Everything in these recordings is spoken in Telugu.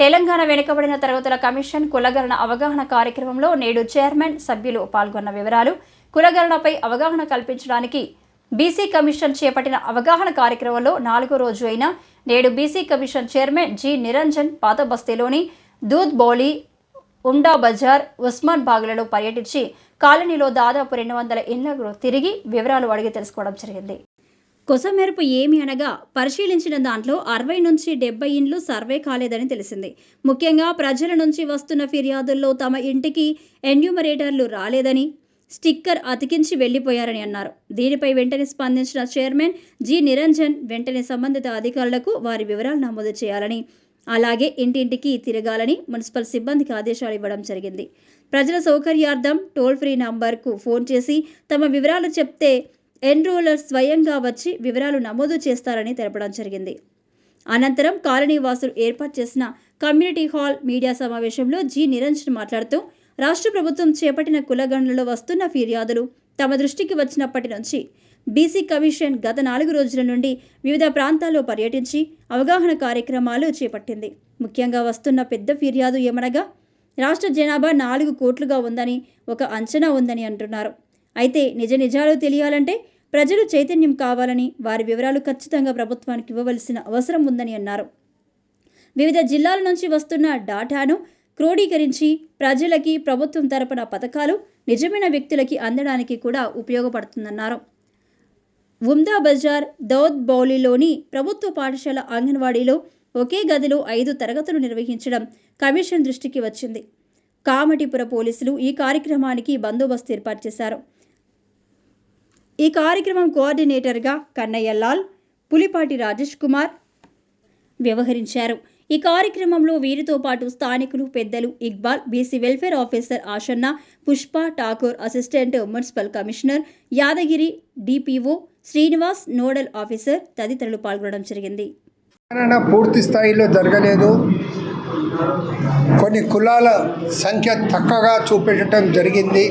తెలంగాణ వెనుకబడిన తరగతుల కమిషన్ కులగణన అవగాహన కార్యక్రమంలో నేడు చైర్మన్ సభ్యులు పాల్గొన్న వివరాలు. కులగణనపై అవగాహన కల్పించడానికి బీసీ కమిషన్ చేపట్టిన అవగాహన కార్యక్రమంలో నాలుగో రోజు అయిన నేడు BC commission chairman G Niranjan పాత బస్తీలోని దూద్ బౌలి ఉండా బజార్ ఉస్మాన్ బాగులలో పర్యటించి కాలనీలో దాదాపు రెండు వందల ఇళ్ళకు తిరిగి వివరాలు అడిగి తెలుసుకోవడం జరిగింది. కొసమెరుపు ఏమి అనగా పరిశీలించిన దాంట్లో అరవై నుంచి డెబ్బై ఇండ్లు సర్వే కాలేదని తెలిసింది. ముఖ్యంగా ప్రజల నుంచి వస్తున్న ఫిర్యాదుల్లో తమ ఇంటికి ఎన్యూమరేటర్లు రాలేదని స్టిక్కర్ అతికించి వెళ్ళిపోయారని అన్నారు. దీనిపై వెంటనే స్పందించిన చైర్మన్ జి. నిరంజన్ వెంటనే సంబంధిత అధికారులకు వారి వివరాలు నమోదు చేయాలని అలాగే ఇంటింటికి తిరగాలని మున్సిపల్ సిబ్బందికి ఆదేశాలు ఇవ్వడం జరిగింది. ప్రజల సౌకర్యార్థం టోల్ ఫ్రీ నంబర్కు ఫోన్ చేసి తమ వివరాలు చెప్తే ఎన్రోలర్ స్వయంగా వచ్చి వివరాలు నమోదు చేస్తారని తెలపడం జరిగింది. అనంతరం కాలనీ వాసులు ఏర్పాటు చేసిన కమ్యూనిటీ హాల్ మీడియా సమావేశంలో జి. నిరంజన్ మాట్లాడుతూ రాష్ట్ర ప్రభుత్వం చేపట్టిన కులగణనలో వస్తున్న ఫిర్యాదులు తమ దృష్టికి వచ్చినప్పటి నుంచి బీసీ కమిషన్ గత నాలుగు రోజుల నుండి వివిధ ప్రాంతాల్లో పర్యటించి అవగాహన కార్యక్రమాలు చేపట్టింది. ముఖ్యంగా వస్తున్న పెద్ద ఫిర్యాదు ఏమనగా రాష్ట్ర జనాభా నాలుగు కోట్లుగా ఉందని ఒక అంచనా ఉందని అంటున్నారు. అయితే నిజ నిజాలు తెలియాలంటే ప్రజలు చైతన్యం కావాలని వారి వివరాలు ఖచ్చితంగా ప్రభుత్వానికి ఇవ్వవలసిన అవసరం ఉందని అన్నారు. వివిధ జిల్లాల నుంచి వస్తున్న డాటాను క్రోడీకరించి ప్రజలకి ప్రభుత్వం తరపున పథకాలు నిజమైన వ్యక్తులకి అందడానికి కూడా ఉపయోగపడుతుందన్నారు. ఉమ్దా బజార్ దౌద్ బౌలిలోని ప్రభుత్వ పాఠశాల అంగన్వాడీలో ఒకే గదిలో ఐదు తరగతులు నిర్వహించడం కమిషన్ దృష్టికి వచ్చింది. కామటిపుర పోలీసులు ఈ కార్యక్రమానికి బందోబస్తు ఏర్పాటు చేశారు. ఈ కార్యక్రమం కోఆర్డినేటర్గా కన్నయ్యలాల్ పులిపాటి రాజేష్ కుమార్ వ్యవహరించారు. ఈ కార్యక్రమంలో వీరితో పాటు స్థానికులు పెద్దలు Iqbal BC welfare officer Ashanna Pushpa Thakur assistant municipal commissioner Yadagiri DPO Srinivas nodal officer తదితరులు పాల్గొనడం జరిగింది. పూర్తి స్థాయిలో జరగలేదు. కొన్ని కులాల సంఖ్య తక్కువగా చూపెట్టడం జరిగింది.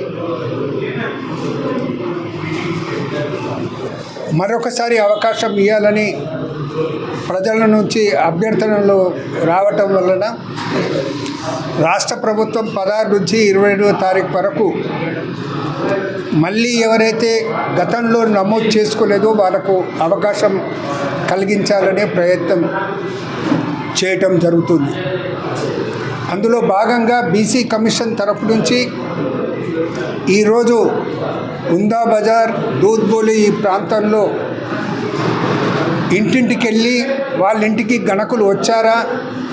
మరొకసారి అవకాశం ఇవ్వాలని ప్రజల నుంచి అభ్యర్థనలు రావటం వలన రాష్ట్ర ప్రభుత్వం పదహారు నుంచి ఇరవై ఏడవ తారీఖు వరకు మళ్ళీ ఎవరైతే గతంలో నమోదు చేసుకోలేదో వాళ్ళకు అవకాశం కలిగించాలనే ప్రయత్నం చేయటం జరుగుతుంది. అందులో భాగంగా బీసీ కమిషన్ తరపు నుంచి ఈరోజు ఉందా బజార్ దూద్బోలి ఈ ప్రాంతంలో? ఇంటింటికి వెళ్ళి వాళ్ళ ఇంటికి గణకులు వచ్చారా?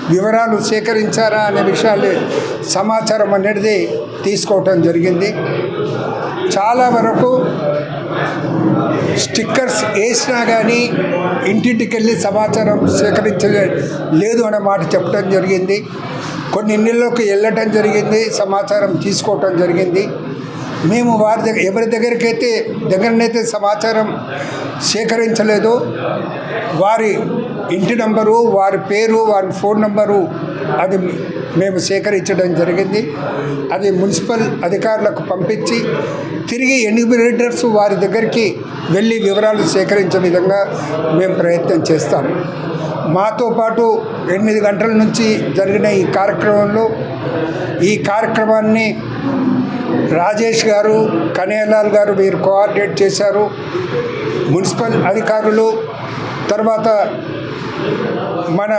వివరాలు సేకరించారా అనే విషయాలు సమాచారం అనేది తీసుకోవటం జరిగింది. చాలా వరకు స్టిక్కర్స్ వేసినా కానీ ఇంటింటికి వెళ్ళి సమాచారం సేకరించలే లేదు అనే మాట చెప్పడం జరిగింది. కొన్ని ఇళ్ళలోకి వెళ్ళటం జరిగింది సమాచారం తీసుకోవటం జరిగింది. మేము వారి దగ్గర ఎవరి దగ్గరికైతే దగ్గరనైతే సమాచారం సేకరించలేదో వారి ఇంటి నంబరు వారి పేరు వారి ఫోన్ నంబరు అది మేము సేకరించడం జరిగింది. అది మున్సిపల్ అధికారులకు పంపించి తిరిగి ఎన్యూబిరేటర్స్ వారి దగ్గరికి వెళ్ళి వివరాలు సేకరించే విధంగా మేము ప్రయత్నం చేస్తాం. మాతో పాటు ఎనిమిది గంటల నుంచి జరిగిన ఈ కార్యక్రమంలో ఈ కార్యక్రమాన్ని రాజేష్ గారు కనేలాల్ గారు వీరు కోఆర్డినేట్ చేశారు. మున్సిపల్ అధికారులు తర్వాత మన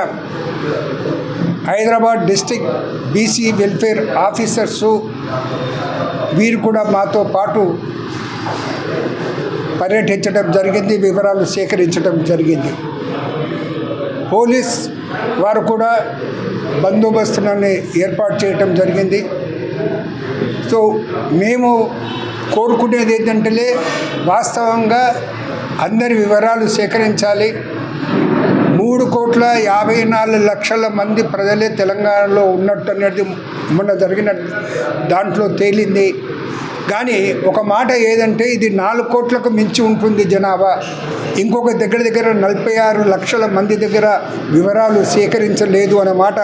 Hyderabad district BC welfare officers వీరు కూడా మాతో పాటు పర్యటించడం జరిగింది వివరాలు సేకరించడం జరిగింది. పోలీస్ వారు కూడా బందోబస్తులని ఏర్పాటు చేయటం జరిగింది. సో మేము కోరుకునేది ఏంటంటే వాస్తవంగా అందరి వివరాలు సేకరించాలి. మూడు కోట్ల యాభై నాలుగు లక్షల మంది ప్రజలే తెలంగాణలో ఉన్నట్టు అనేది మొన్న జరిగిన దాంట్లో తేలింది. కానీ ఒక మాట ఏదంటే ఇది నాలుగు కోట్లకు మించి ఉంటుంది జనాభా. ఇంకొక దగ్గర దగ్గర నలభై ఆరు లక్షల మంది దగ్గర వివరాలు సేకరించలేదు అనే మాట